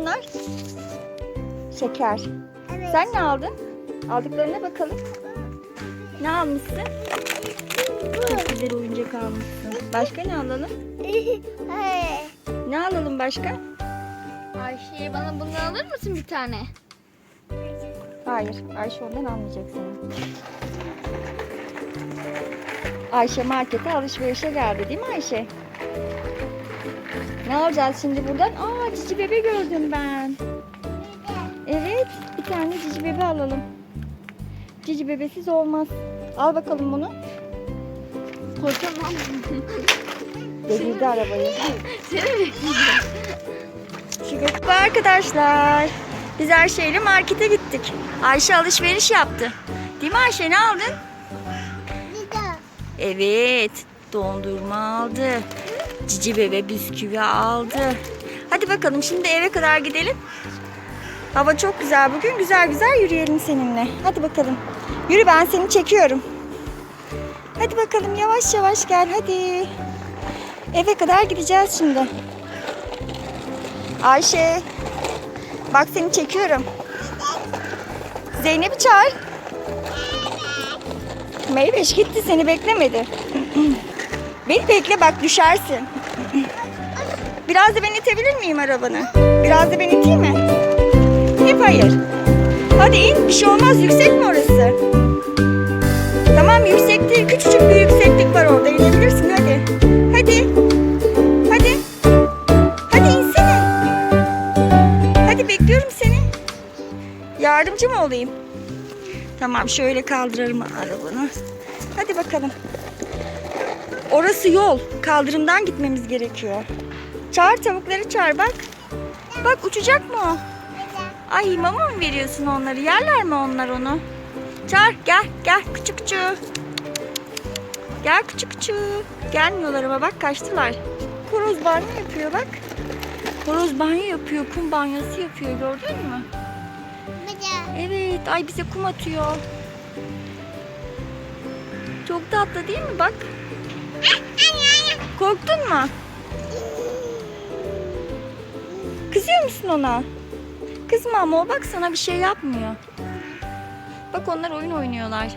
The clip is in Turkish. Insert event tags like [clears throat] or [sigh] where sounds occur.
onlar? Şeker. Evet. Sen ne aldın? Aldıklarına bakalım. Ne almışsın? Çok güzel oyuncak almışsın. Başka ne alalım? [laughs] Ne alalım başka? Ayşe bana bunu alır mısın bir tane? Hayır, Ayşe ondan almayacak seni. Ayşe markete alışverişe geldi değil mi Ayşe? Ne alacağız şimdi buradan? Aa cici bebe gördüm ben. Evet, bir tane cici bebe alalım. Cici bebesiz olmaz. Al bakalım bunu. Kocaman. Devirdi arabayı. Şu arkadaşlar. Biz Ayşe ile markete gittik. Ayşe alışveriş yaptı. Değil mi Ayşe ne aldın? Evet, dondurma aldı. Cici bebe bisküvi aldı. Hadi bakalım şimdi eve kadar gidelim. Hava çok güzel bugün. Güzel güzel yürüyelim seninle. Hadi bakalım. Yürü ben seni çekiyorum. Hadi bakalım yavaş yavaş gel hadi. Eve kadar gideceğiz şimdi. Ayşe. Bak seni çekiyorum. Zeynep'i çağır. Meyveş gitti seni beklemedi. [clears throat] Beni bekle bak düşersin. Biraz da ben itebilir miyim arabanı? Biraz da ben iteyim mi? Hep hayır. Hadi in bir şey olmaz yüksek mi orası? Tamam yüksek değil küçücük bir yükseklik var orada inebilirsin hadi. Hadi. Hadi. Hadi insene. Hadi bekliyorum seni. Yardımcı mı olayım? Tamam şöyle kaldıralım arabanı. Hadi bakalım. Orası yol. Kaldırımdan gitmemiz gerekiyor. Çağır tavukları çağır bak. Bak uçacak mı o? Ay mama mı veriyorsun onları? Yerler mi onlar onu? Çağır gel gel küçük küçük. Gel küçük küçük. Gelmiyorlar ama bak kaçtılar. Horoz banyo yapıyor bak. Horoz banyo yapıyor. Kum banyosu yapıyor gördün mü? Evet, ay bize kum atıyor. Çok tatlı değil mi bak? Korktun mu? Kızıyor musun ona? Kızma ama o bak sana bir şey yapmıyor. Bak onlar oyun oynuyorlar.